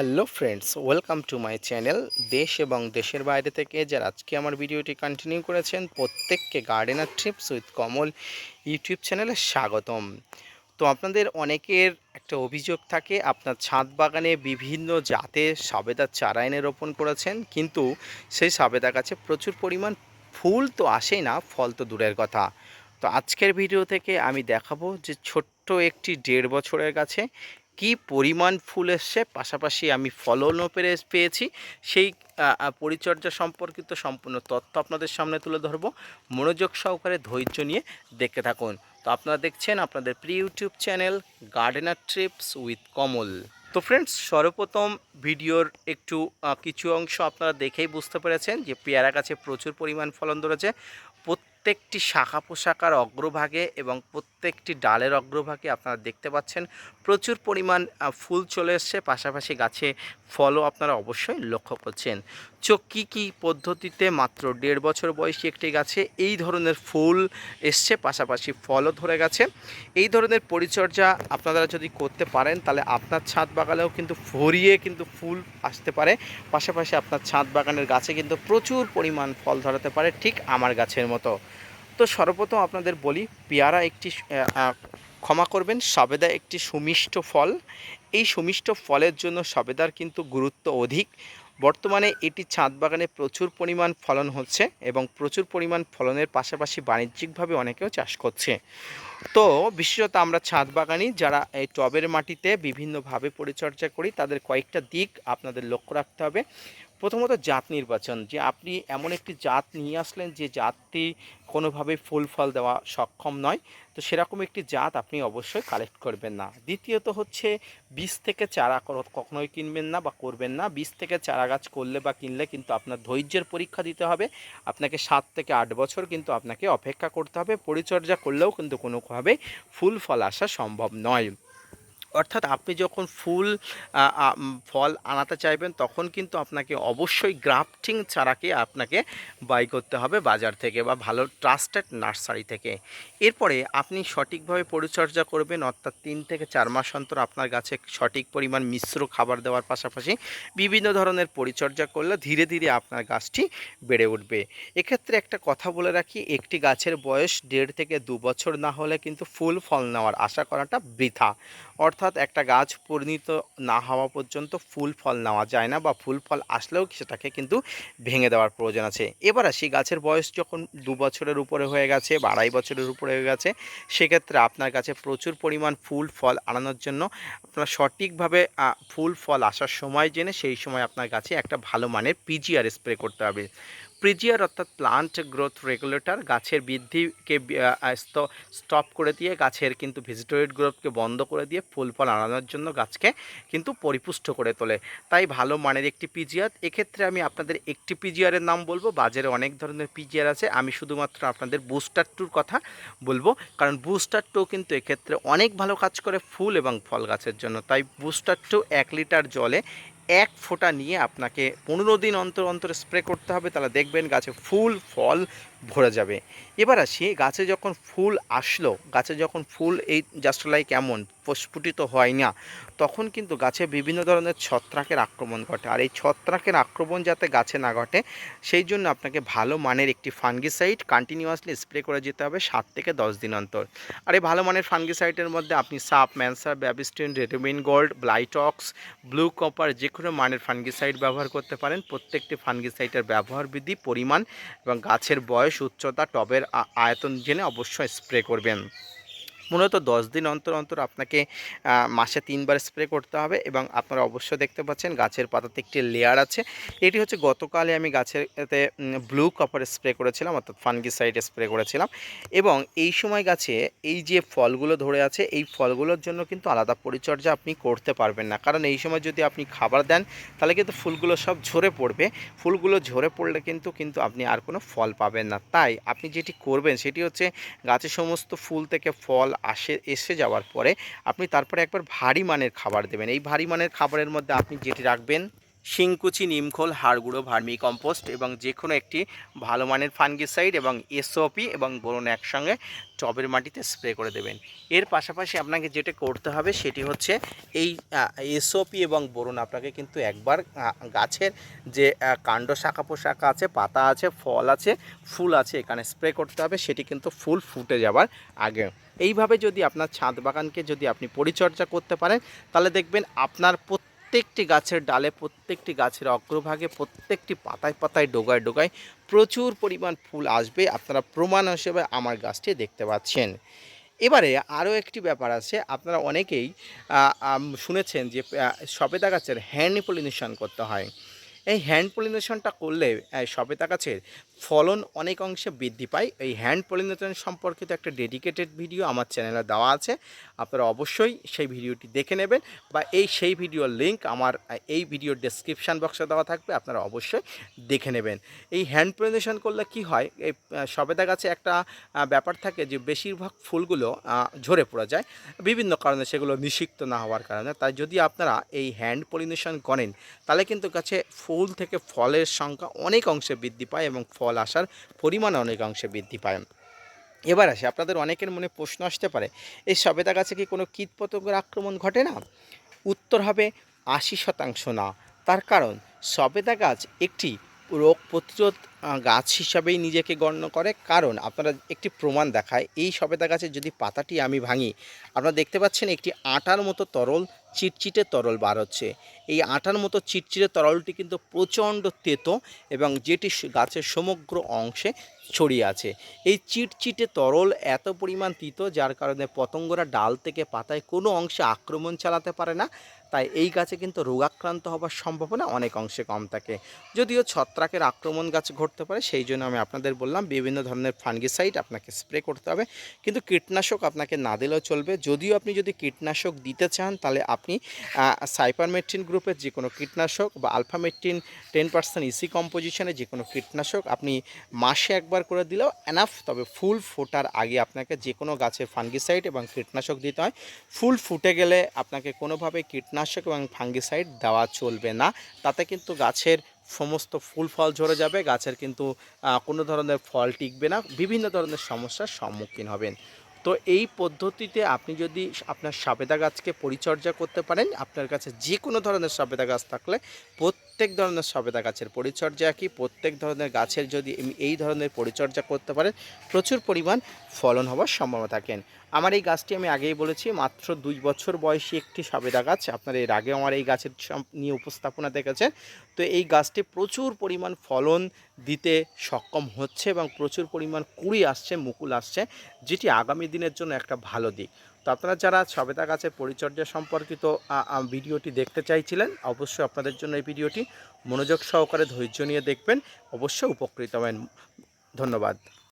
Hello friends welcome to my channel দেশ এবং দেশের বাইরে থেকে যারা আজকে আমার ভিডিওটি কন্টিনিউ করেছেন, প্রত্যেককে gardener trips with Kamal YouTube চ্যানেলে স্বাগতম। তো আপনাদের অনেকের একটা অভিযোগ থাকে, আপনার ছাদ বাগানে বিভিন্ন জাতের সবেদার চারা এনে রোপণ করেছেন, কিন্তু সেই সবেদা গাছে প্রচুর পরিমাণ ফুল তো আসেই না, ফল তো দূরের কথা। তো আজকের ভিডিও থেকে আমি দেখাবো যে ছোট্ট একটি দেড় বছরের গাছে কি পরিমাণ ফুল এসছে? পাশাপাশি আমি ফলনও পেরে, পেয়েছি। সেই পরিচর্যা সম্পর্কিত সম্পূর্ণ তথ্য আপনাদের সামনে তুলে ধরবো। মনোযোগ সহকারে ধৈর্য নিয়ে দেখতে থাকুন। তো আপনারা দেখছেন আপনাদের প্রিয় YouTube channel gardener trips with Kamal. তো ফ্রেন্ডস, সর্বপ্রথম ভিডিওর একটু কিছু অংশ আপনারা দেখেই বুঝতে পেরেছেন যে পেয়ারা গাছে প্রচুর পরিমাণ ফলন ধরেছে। প্রত্যেকটি শাখা পোশাকার অগ্রভাগে এবং প্রত্যেকটি ডালের অগ্রভাগে আপনারা দেখতে পাচ্ছেন প্রচুর পরিমাণ ফুল চলে এসছে। পাশাপাশি গাছে ফলও আপনারা অবশ্যই লক্ষ্য করছেন। চোখ কী কী পদ্ধতিতে মাত্র দেড় বছর বয়সী একটি গাছে এই ধরনের ফুল এসছে, পাশাপাশি ফলও ধরে গেছে? এই ধরনের পরিচর্যা আপনারা যদি করতে পারেন, তাহলে আপনার ছাদ বাগানেও কিন্তু ভরিয়ে কিন্তু ফুল আসতে পারে। পাশাপাশি আপনার ছাদ বাগানের গাছে কিন্তু প্রচুর পরিমাণ ফল ধরাতে পারে, ঠিক আমার গাছের মতো। তো সর্বপ্রথম আপনাদের বলি, পেয়ারা একটি ক্ষমা করবেন। সাবেদা একটি সুমিষ্ট ফল। এই সুমিষ্ট ফলের জন্য সবেদার কিন্তু গুরুত্ব অধিক। বর্তমানে এটি ছাদ বাগানে প্রচুর পরিমাণ ফলন হচ্ছে এবং প্রচুর পরিমাণ ফলনের পাশাপাশি বাণিজ্যিকভাবে অনেকেও চাষ করছে। তো বিশেষত আমরা ছাদ বাগানি যারা এই টবের মাটিতে বিভিন্নভাবে পরিচর্যা করি, তাদের কয়েকটা দিক আপনাদের লক্ষ্য রাখতে হবে। প্রথমত জাত নির্বাচন, যে আপনি এমন একটি জাত নিয়ে আসলেন যে জাতটি কোনোভাবে ফুল ফল দেওয়া সক্ষম নয়, তো সেরকম একটি জাত আপনি অবশ্যই কালেক্ট করবেন না। দ্বিতীয়ত হচ্ছে বীজ থেকে চারা কখনোই কিনবেন না বা করবেন না। বীজ থেকে চারা গাছ করলে বা কিনলে কিন্তু আপনার ধৈর্যের পরীক্ষা দিতে হবে। আপনাকে সাত থেকে আট বছর কিন্তু আপনাকে অপেক্ষা করতে হবে। পরিচর্যা করলেও কিন্তু কোনোভাবেই ফুল ফল আসা সম্ভব নয়। অর্থাৎ আপনি যখন ফুল ফল আনাতে চাইবেন, তখন কিন্তু আপনাকে অবশ্যই গ্রাফটিং চারাকে আপনাকে বাই করতে হবে বাজার থেকে বা ভালো ট্রাস্টেড নার্সারি থেকে। এরপরে আপনি সঠিকভাবে পরিচর্যা করবেন, অর্থাৎ তিন থেকে চার মাস অন্তর আপনার গাছে সঠিক পরিমাণ মিশ্র খাবার দেওয়ার পাশাপাশি বিভিন্ন ধরনের পরিচর্যা করলে ধীরে ধীরে আপনার গাছটি বেড়ে উঠবে। এক্ষেত্রে একটা কথা বলে রাখি, একটি গাছের বয়স দেড় থেকে দু বছর না হলে কিন্তু ফুল, ফল নেওয়ার আশা করাটা বৃথা। অর্থাৎ একটা গাছ পরিণত না হওয়া পর্যন্ত ফুল ফল নেওয়া যায় না বা ফুল ফল আসলেও সেটাকে কিন্তু ভেঙে দেওয়ার প্রয়োজন আছে। এবার আসি, গাছের বয়স যখন দু বছরের উপরে হয়ে গেছে বা আড়াই বছরের উপরে হয়ে গেছে, সেক্ষেত্রে আপনার কাছে প্রচুর পরিমাণ ফুল ফল আনানোর জন্য আপনার সঠিকভাবে ফুল ফল আসার সময় জেনে সেই সময় আপনার গাছে একটা ভালো মানের পিজিআর স্প্রে করতে হবে। প্রিজিয়ার অর্থাৎ প্লান্ট গ্রোথ রেগুলেটর গাছের বৃদ্ধিকে স্টপ করে দিয়ে গাছের কিন্তু ভেজিটেরিড গ্রোথকে বন্ধ করে দিয়ে ফুল ফল আনানোর জন্য গাছকে কিন্তু পরিপুষ্ট করে তোলে। তাই ভালো মানের একটি পিজিআর এক্ষেত্রে আমি আপনাদের একটি পিজিআরের নাম বলব। বাজারে অনেক ধরনের পিজিআর আছে। আমি শুধুমাত্র আপনাদের বুস্টার টুর কথা বলব। কারণ বুস্টার টু কিন্তু এক্ষেত্রে অনেক ভালো কাজ করে ফুল এবং ফল গাছের জন্য। তাই বুস্টার টু এক লিটার জলে এক ফোঁটা নিয়ে আপনাকে পনেরো দিন অন্তর অন্তর স্প্রে করতে হবে, তাহলে দেখবেন গাছে ফুল, ফল ভরে যাবে। এবার আসি, গাছে যখন ফুল আসলো, গাছে যখন ফুল এই জাস্ট লাইক এমন প্রস্ফুটিত হয় না, তখন কিন্তু গাছে বিভিন্ন ধরনের ছত্রাকের আক্রমণ ঘটে। আর এই ছত্রাকের আক্রমণ যাতে গাছে না ঘটে, সেই জন্য আপনাকে ভালো মানের একটি ফাঙ্গিসাইড কন্টিনিউয়াসলি স্প্রে করে যেতে হবে সাত থেকে দশ দিন অন্তর। আর এই ভালো মানের ফাঙ্গিসাইডের মধ্যে আপনি সাপ, ম্যানসার, Bavistin Ridomil gold, Blitox, blue copper যে কোনো মানের ফাঙ্গিসাইড ব্যবহার করতে পারেন। প্রত্যেকটি ফাঙ্গিসাইডের ব্যবহার বিধি, পরিমাণ এবং গাছের বয়স উচ্চতা টবের আয়তন জেনে অবশ্যই স্প্রে করবেন। মূলত দশ দিন অন্তর অন্তর আপনাকে মাসে তিনবার স্প্রে করতে হবে এবং আপনারা অবশ্যই দেখতে পাচ্ছেন গাছের পাতাতে একটি লেয়ার আছে। এটি হচ্ছে গতকালে আমি গাছের এতে ব্লু কপার স্প্রে করেছিলাম, অর্থাৎ ফানগি ফানগিসাইড স্প্রে করেছিলাম। এবং এই সময় গাছে এই যে ফলগুলো ধরে আছে, এই ফলগুলোর জন্য কিন্তু আলাদা পরিচর্যা আপনি করতে পারবেন না। কারণ এই সময় যদি আপনি খাবার দেন, তাহলে কিন্তু ফুলগুলো সব ঝরে পড়বে। ফুলগুলো ঝরে পড়লে কিন্তু কিন্তু আপনি আর কোনো ফল পাবেন না। তাই আপনি যেটি করবেন, সেটি হচ্ছে গাছে সমস্ত ফুল থেকে ফল আসে, এসে যাওয়ার পরে আপনি তারপরে একবার ভারী মানের খাবার দেবেন। এই ভারী মানের খাবারের মধ্যে আপনি যেটি রাখবেন শিংকুচি, নিমখোল, হাড়গুঁড়ো, ভার্মি কম্পোস্ট এবং যে কোনো একটি ভালো মানের ফাঙ্গিসাইড এবং এসওপি এবং বোরন একসঙ্গে টবের মাটিতে স্প্রে করে দেবেন। এর পাশাপাশি আপনাকে যেটা করতে হবে সেটি হচ্ছে এই এসওপি এবং বোরন আপনাকে কিন্তু একবার গাছের যে কাণ্ড শাখা পোশাখা আছে, পাতা আছে, ফল আছে, ফুল আছে এখানে স্প্রে করতে হবে, সেটি কিন্তু ফুল ফুটে যাবার আগে। এইভাবে যদি আপনার ছাদ বাগানকে যদি আপনি পরিচর্যা করতে পারেন, তাহলে দেখবেন আপনার প্রত্যেকটি গাছের ডালে প্রত্যেকটি গাছের অগ্রভাগে প্রত্যেকটি পাতায় পাতায় ডোগায় ডোগায় প্রচুর পরিমাণ ফুল আসবে। আপনারা প্রমাণ হিসেবে আমার গাছটি দেখতে পাচ্ছেন। এবারে আরও একটি ব্যাপার আছে। আপনারা অনেকেই শুনেছেন যে সবেদা গাছের হ্যান্ড পলিনেশন করতে হয়। এই হ্যান্ড পলিনেশনটা করলে সবেদা গাছের ফলন অনেক অংশে বৃদ্ধি পায়। এই হ্যান্ড পলিনেশন সম্পর্কিত একটা ডেডিকেটেড ভিডিও আমার চ্যানেলে দেওয়া আছে। আপনারা অবশ্যই সেই ভিডিওটি দেখে নেবেন বা এই সেই ভিডিওর লিঙ্ক আমার, এই ভিডিওর ডেসক্রিপশান বক্সে দেওয়া থাকবে, আপনারা অবশ্যই দেখে নেবেন। এই হ্যান্ড পলিনেশন করলে কি হয়? এই সবেদা গাছে একটা ব্যাপার থাকে যে বেশিরভাগ ফুলগুলো ঝরে পড়ে যায়। বিভিন্ন কারণে সেগুলো নিষিক্ত না হওয়ার কারণে। তাই যদি আপনারা এই হ্যান্ড পলিনেশন করেন, তাহলে কিন্তু গাছে ফুল থেকে ফলের সংখ্যা অনেক অংশে বৃদ্ধি পায় এবং ফল আসার পরিমাণ অনেক অংশে বৃদ্ধি পায়। এবার আসে, আপনাদের অনেকের মনে প্রশ্ন আসতে পারে, এই সবেদা গাছে কি কোনো কীটপতঙ্গের আক্রমণ ঘটে না? উত্তর হবে, আশি শতাংশ না। তার কারণ, সবেদা গাছ একটি রোগ প্রতিরোধ গাছ হিসাবেই নিজেকে গণ্য করে। কারণ আপনারা একটি প্রমাণ দেখায়, এই সবেদা গাছের যদি পাতাটি আমি ভাঙি, আপনারা দেখতে পাচ্ছেন একটি আটার মতো তরল, চিটচিটে তরল বার হচ্ছে। এই আটার মতো চিটচিটে তরলটি কিন্তু প্রচণ্ড তেতো এবং যেটি গাছের সমগ্র অংশে ছড়িয়ে আছে। এই চিটচিটে তরল এত পরিমাণ তিতো, যার কারণে পতঙ্গরা ডাল থেকে পাতায় কোনো অংশে আক্রমণ চালাতে পারে না। তাই এই গাছে কিন্তু রোগাক্রান্ত হবার সম্ভাবনা অনেক অংশে কম থাকে। যদিও ছত্রাকের আক্রমণ গাছ ঘটতে পারে, সেই জন্য আমি আপনাদের বললাম বিভিন্ন ধরনের ফাঙ্গিসাইড আপনাকে স্প্রে করতে হবে। কিন্তু কীটনাশক আপনাকে না দিলেও চলবে। যদিও আপনি যদি কীটনাশক দিতে চান, তাহলে আপনি সাইপারমেট্রিন গ্রুপের যে কোনো কীটনাশক বা আলফামেট্রিন টেন পার্সেন্ট ইসি কম্পোজিশনে যে কোনো কীটনাশক আপনি মাসে একবার করে দিলেও এনাফ তবে ফুল ফোটার আগে আপনাকে যে কোনো গাছের ফাঙ্গিসাইড এবং কীটনাশক দিতে হয়। ফুল ফুটে গেলে আপনাকে কোনোভাবে কীটনাশক এবং ফাঙ্গিসাইড দেওয়া চলবে না। তাতে কিন্তু গাছের সমস্ত ফুল ফল ঝরে যাবে, গাছের কিন্তু কোনো ধরনের ফল টিকবে না, বিভিন্ন ধরনের সমস্যার সম্মুখীন হবেন। তো এই পদ্ধতিতে আপনি যদি আপনার সাবেদা গাছকে পরিচর্যা করতে পারেন, আপনার কাছে যে কোনো ধরনের সাবেদা গাছ থাকলে প্রত্যেক ধরনের সবেদা গাছের পরিচর্যা কি প্রত্যেক ধরনের গাছের যদি এই ধরনের পরিচর্যা করতে পারেন, প্রচুর পরিমাণ ফলন হওয়ার সম্ভাবনা থাকেন আমার এই গাছটি আমি আগেই বলেছি, মাত্র দুই বছর বয়সী একটি সবেদা গাছ। আপনারা এর আগে আমার এই গাছের নিয়ে উপস্থাপনা দেখেছেন। তো এই গাছটি প্রচুর পরিমাণ ফলন দিতে সক্ষম হচ্ছে এবং প্রচুর পরিমাণ কুড়ি আসছে, মুকুল আসছে, যেটি আগামী দিনের জন্য একটা ভালো দিক। তো আপনারা যারা সবেদা গাছের পরিচর্যা সম্পর্কিত ভিডিওটি দেখতে চাইছিলেন, অবশ্যই আপনাদের জন্য এই ভিডিওটি মনোযোগ সহকারে ধৈর্য নিয়ে দেখবেন। অবশ্যই উপকৃত হবেন। ধন্যবাদ।